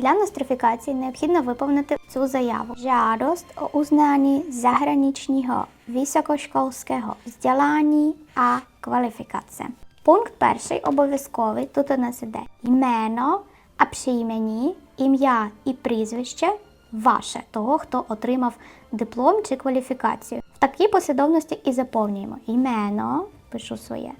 Для нострифікації необхідно виповнити цю заяву. Žádost o uznání zahraničního vysokoškolského vzdělání a kvalifikace. Пункт перший обов'язковий. Тут у нас іде імено, а příjmení, ім'я і прізвище ваше, того, хто отримав диплом чи кваліфікацію. В такій послідовності і заповнюємо імено, пишу своє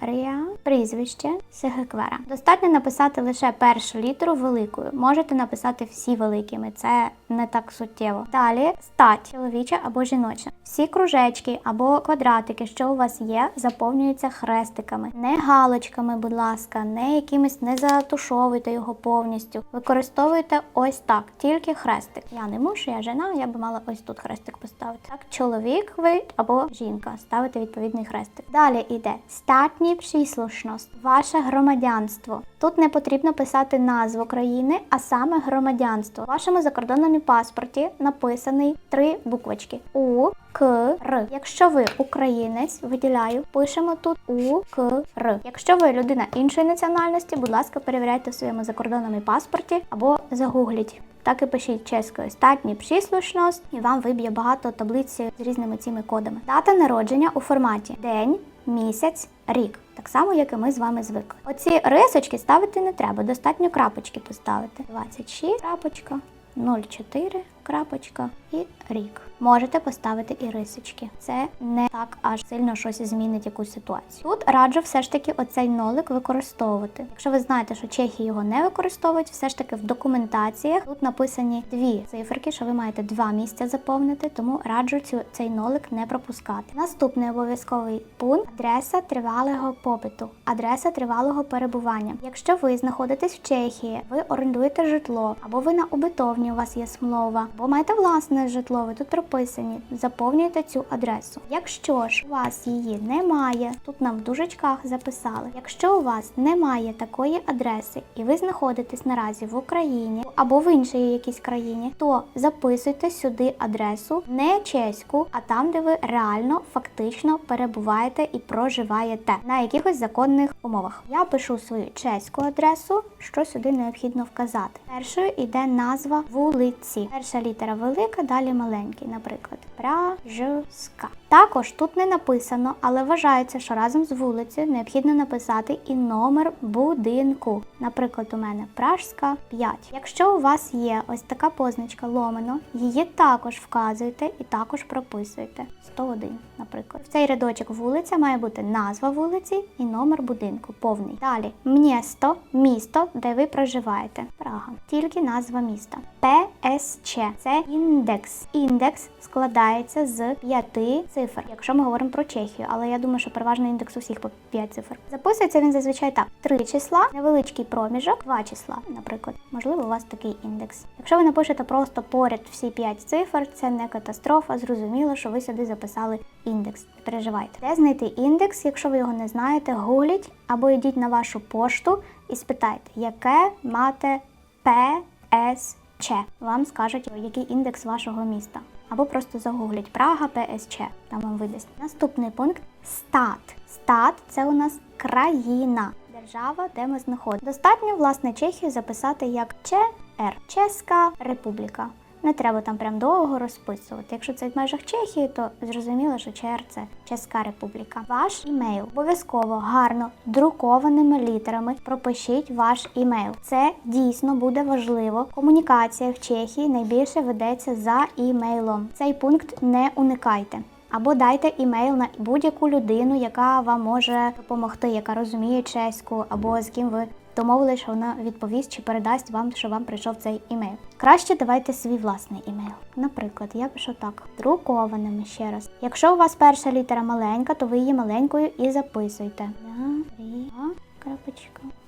Дар'я, прізвище Сигеквера. Достатньо написати лише першу літеру великою. Можете написати всі великими, це не так суттєво. Далі стать чоловіча або жіноча. Всі кружечки або квадратики, що у вас є, заповнюються хрестиками, не галочками, будь ласка, не якимись не затушовуйте його повністю. Використовуйте ось так, тільки хрестик. Я не мушу, я жена, я би мала ось тут хрестик поставити. Так, чоловік ви або жінка ставите відповідний хрестик. Далі йде статні příslušnost, ваше громадянство. Тут не потрібно писати назву країни, а саме громадянство. В вашому закордонному паспорті написаний три буквочки У. К Р. Якщо ви українець, виділяю, пишемо тут У К Р. Якщо ви людина іншої національності, будь ласка, перевіряйте в своєму закордонному паспорті або загугліть. Так і пишіть чеською статні příslušnost, і вам виб'є багато таблиць з різними цими кодами. Дата народження у форматі день, місяць, рік. Так само, як і ми з вами звикли. Оці рисочки ставити не треба, достатньо крапочки поставити. 26 крапочка, 04 крапочка і рік. Можете поставити і рисочки. Це не так аж сильно щось змінить якусь ситуацію. Тут раджу все ж таки оцей нолик використовувати. Якщо ви знаєте, що чехи його не використовують, все ж таки в документаціях тут написані дві циферки, що ви маєте два місця заповнити, тому раджу цю цей нолик не пропускати. Наступний обов'язковий пункт адреса тривалого попиту, адреса тривалого перебування. Якщо ви знаходитесь в Чехії, ви орендуєте житло, або ви на убитовні у вас є смлова, або маєте власне житло, ви тут прописані, заповнюйте цю адресу. Якщо ж у вас її немає, тут нам в дужечках записали. Якщо у вас немає такої адреси і ви знаходитесь наразі в Україні або в іншій якійсь країні, то записуйте сюди адресу не чеську, а там, де ви реально фактично перебуваєте і проживаєте на якихось законних умовах. Я пишу свою чеську адресу, що сюди необхідно вказати. Першою йде назва вулиці. Перша літера велика, далі маленький, наприклад, Пражська. Також тут не написано, але вважається, що разом з вулицею необхідно написати і номер будинку. Наприклад, у мене Пражська 5. Якщо у вас є ось така позначка ломано, її також вказуйте і також прописуйте. 101, наприклад. В цей рядочок вулиця має бути назва вулиці і номер будинку повний. Далі місто, місто, де ви проживаєте. Прага. Тільки назва міста. ПСЧ це індекс. Індекс складається з п'яти цифр, якщо ми говоримо про Чехію, але я думаю, що переважно індекс усіх по 5 цифр. Записується він зазвичай так: три числа, невеличкий проміжок, два числа, наприклад. Можливо, у вас такий індекс. Якщо ви напишете просто поряд всі 5 цифр, це не катастрофа. Зрозуміло, що ви сюди записали індекс. Не переживайте. Де знайти індекс, якщо ви його не знаєте, гугліть або йдіть на вашу пошту і спитайте, яке мати ПСЧ. Вам скажуть, який індекс вашого міста. Або просто загугліть Прага ПСЧ, там вам видасть. Наступний пункт стат. Стат це у нас країна, держава, де ми знаходимося. Достатньо, власне, Чехію записати як ЧР Чеська Республіка. Не треба там прям довго розписувати. Якщо це в межах Чехії, то зрозуміло, що ЧР це Чеська Республіка. Ваш імейл обов'язково гарно друкованими літерами пропишіть ваш імейл. Це дійсно буде важливо. Комунікація в Чехії найбільше ведеться за імейлом. Цей пункт не уникайте. Або дайте імейл на будь-яку людину, яка вам може допомогти, яка розуміє чеську, або з ким ви домовились, що вона відповість чи передасть вам, що вам прийшов цей імейл. Краще давайте свій власний імейл. Наприклад, я пишу так: друкованими ще раз. Якщо у вас перша літера маленька, то ви її маленькою і записуйте.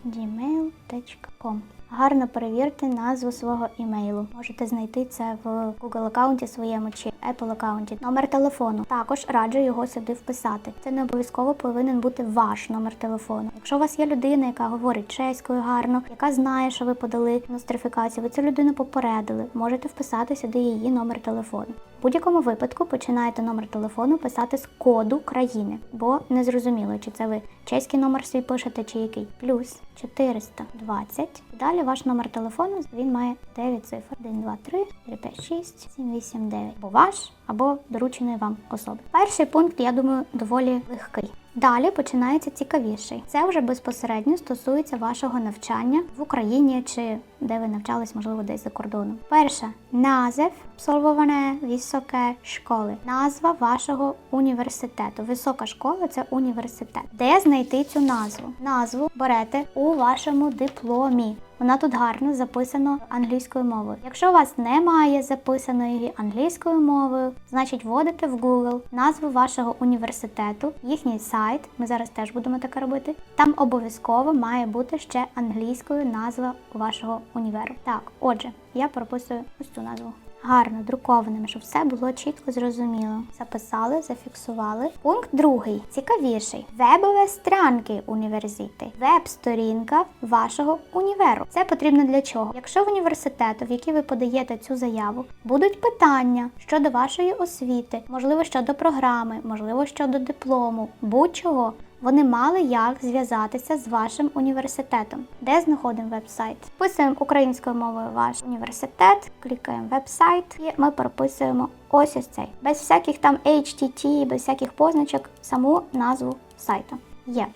gmail.com Гарно перевірте назву свого імейлу. Можете знайти це в Google аккаунті своєму чи Apple аккаунті. Номер телефону. Також раджу його сюди вписати. Це не обов'язково повинен бути ваш номер телефону. Якщо у вас є людина, яка говорить чеською гарно, яка знає, що ви подали нострифікацію, ви цю людину попередили, можете вписати сюди її номер телефону. В будь-якому випадку починаєте номер телефону писати з коду країни, бо незрозуміло, чи це ви чеський номер свій пишете, чи який. Плюс 420. Далі ваш номер телефону він має 9 цифр: 1, 2, 3, 3, 5, 6, 7, 8, 9. Або ваш, або доручений вам особи. Перший пункт, я думаю, доволі легкий. Далі починається цікавіший. Це вже безпосередньо стосується вашого навчання в Україні чи де ви навчались, можливо, десь за кордоном. Перше назв absolvované vysoké школи. Назва вашого університету. Висока школа це університет. Де знайти цю назву? Назву берете у вашому дипломі. Вона тут гарно записана англійською мовою. Якщо у вас немає записаної англійською мовою, значить вводите в Google назву вашого університету, їхній сайт. Ми зараз теж будемо таке робити. Там обов'язково має бути ще англійською назва вашого універу. Так, отже, я прописую ось цю назву. Гарно друкованим, щоб все було чітко зрозуміло. Записали, зафіксували. Пункт другий, цікавіший. Вебові странки університи. Веб-сторінка вашого універу. Це потрібно для чого? Якщо в університету, в який ви подаєте цю заяву, будуть питання щодо вашої освіти, можливо, щодо програми, можливо, щодо диплому, будь-чого. Вони мали як зв'язатися з вашим університетом. Де знаходимо веб-сайт? Вписуємо українською мовою ваш університет, клікаємо веб-сайт і ми прописуємо ось ось цей. Без всяких там HTT, без всяких позначок, саму назву сайту. Є.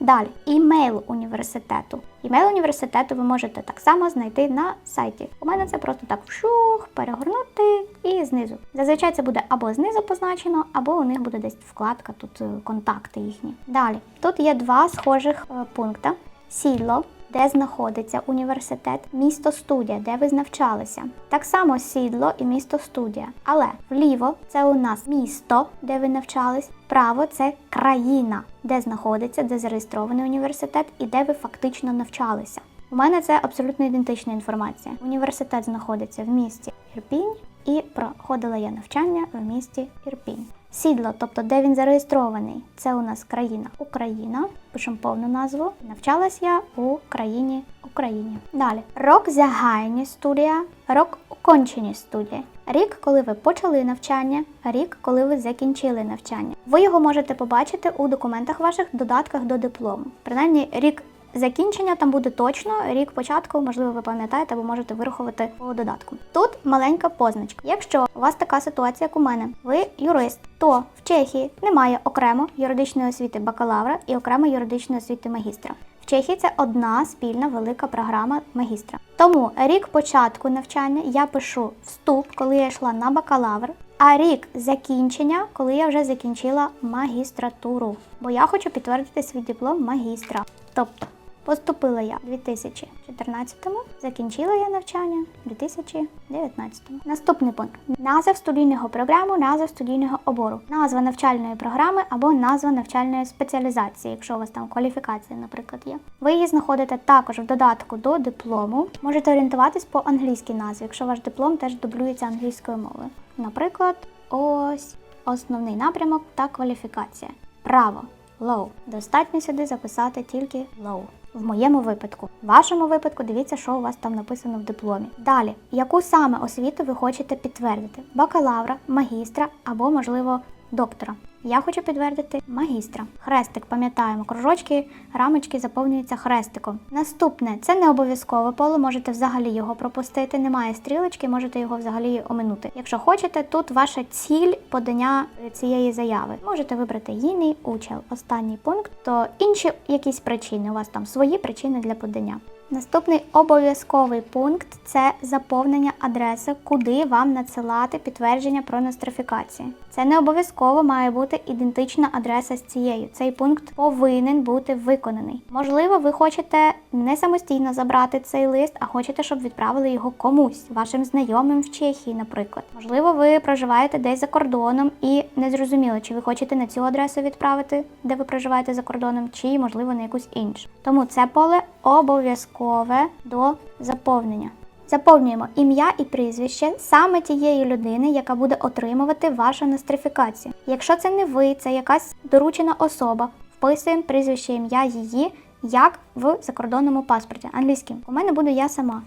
Далі, імейл університету. Імейл університету ви можете так само знайти на сайті. У мене це просто так вшух, перегорнути і знизу. Зазвичай це буде або знизу позначено, або у них буде десь вкладка, тут е, контакти їхні. Далі, тут є два схожих е, пункти: сідло. Де знаходиться університет, місто студія, де ви навчалися. Так само сідло і місто студія. Але вліво це у нас місто, де ви навчались, вправо це країна, де знаходиться, де зареєстрований університет і де ви фактично навчалися. У мене це абсолютно ідентична інформація. Університет знаходиться в місті Ірпінь і проходила я навчання в місті Ірпінь. Сідло, тобто де він зареєстрований, це у нас країна Україна. Пишемо повну назву. Навчалась я у країні Україні. Далі рок загальні студія, рок окончені студії. Рік, коли ви почали навчання, рік, коли ви закінчили навчання. Ви його можете побачити у документах ваших додатках до диплому. Принаймні, рік закінчення там буде точно, рік початку, можливо, ви пам'ятаєте, або можете вирахувати по додатку. Тут маленька позначка. Якщо у вас така ситуація, як у мене, ви юрист, то в Чехії немає окремо юридичної освіти бакалавра і окремо юридичної освіти магістра. В Чехії це одна спільна велика програма магістра. Тому рік початку навчання я пишу вступ, коли я йшла на бакалавр, а рік закінчення, коли я вже закінчила магістратуру. Бо я хочу підтвердити свій диплом магістра. Тобто поступила я у 2014-му, закінчила я навчання у 2019-му. Наступний пункт: назва студійного програму, назва студійного обору, назва навчальної програми або назва навчальної спеціалізації, якщо у вас там кваліфікація, наприклад, є. Ви її знаходите також в додатку до диплому. Можете орієнтуватись по англійській назві, якщо ваш диплом теж дублюється англійською мовою. Наприклад, ось основний напрямок та кваліфікація. Право. Low. Достатньо сюди записати тільки low. В моєму випадку. В вашому випадку дивіться, що у вас там написано в дипломі. Далі, яку саме освіту ви хочете підтвердити? Бакалавра, магістра або, можливо, доктора. Я хочу підтвердити магістра. Хрестик, пам'ятаємо, кружочки, рамочки заповнюються хрестиком. Наступне це не обов'язкове поле, можете взагалі його пропустити. Немає стрілочки, можете його взагалі оминути. Якщо хочете, тут ваша ціль подання цієї заяви. Можете вибрати їний учел. Останній пункт, то інші якісь причини. У вас там свої причини для подання. Наступний обов'язковий пункт це заповнення адреси, куди вам надсилати підтвердження про нострифікацію. Це не обов'язково має бути ідентична адреса з цією. Цей пункт повинен бути виконаний. Можливо, ви хочете не самостійно забрати цей лист, а хочете, щоб відправили його комусь, вашим знайомим в Чехії, наприклад. Можливо, ви проживаєте десь за кордоном і не зрозуміло, чи ви хочете на цю адресу відправити, де ви проживаєте за кордоном, чи можливо на якусь іншу. Тому це поле обов'язкове до заповнення. Заповнюємо ім'я і прізвище саме тієї людини, яка буде отримувати вашу нострифікацію. Якщо це не ви, це якась доручена особа, вписуємо прізвище ім'я її, як в закордонному паспорті англійським. У мене буду я сама.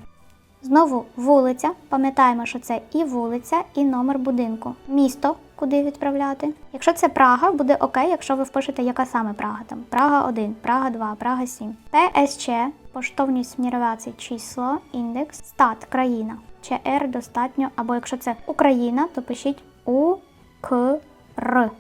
Знову вулиця. Пам'ятаємо, що це і вулиця, і номер будинку. Місто, куди відправляти. Якщо це Прага, буде окей, якщо ви впишете, яка саме Прага там. Прага 1, Прага 2, Прага 7. ПСЧ, поштовність міровацій, число, індекс, стат, країна. ЧР достатньо, або якщо це Україна, то пишіть У К Р.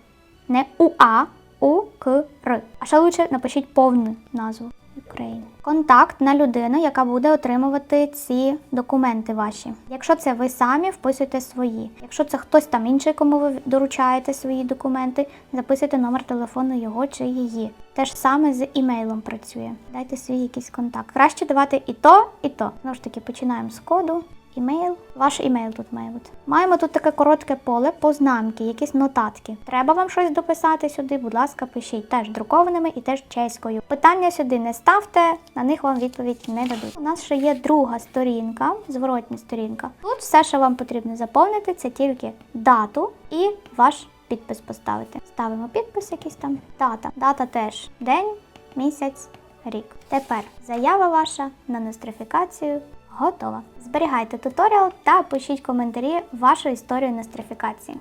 Не УА, У К Р. А ще лучше напишіть повну назву. України. Контакт на людину, яка буде отримувати ці документи ваші. Якщо це ви самі, вписуйте свої. Якщо це хтось там інший, кому ви доручаєте свої документи, записуйте номер телефону його чи її. Те ж саме з імейлом працює. Дайте свій якийсь контакт. Краще давати і то, і то. Знову ж таки, починаємо з коду. Імейл, ваш імейл тут має бути. Маємо тут таке коротке поле, познамки, якісь нотатки. Треба вам щось дописати сюди, будь ласка, пишіть теж друкованими і теж чеською. Питання сюди не ставте, на них вам відповідь не дадуть. У нас ще є друга сторінка, зворотня сторінка. Тут все, що вам потрібно заповнити, це тільки дату і ваш підпис поставити. Ставимо підпис якийсь там. Дата. Дата теж день, місяць, рік. Тепер заява ваша на нострифікацію готова. Зберігайте туторіал та пишіть коментарі вашу історію нострифікації.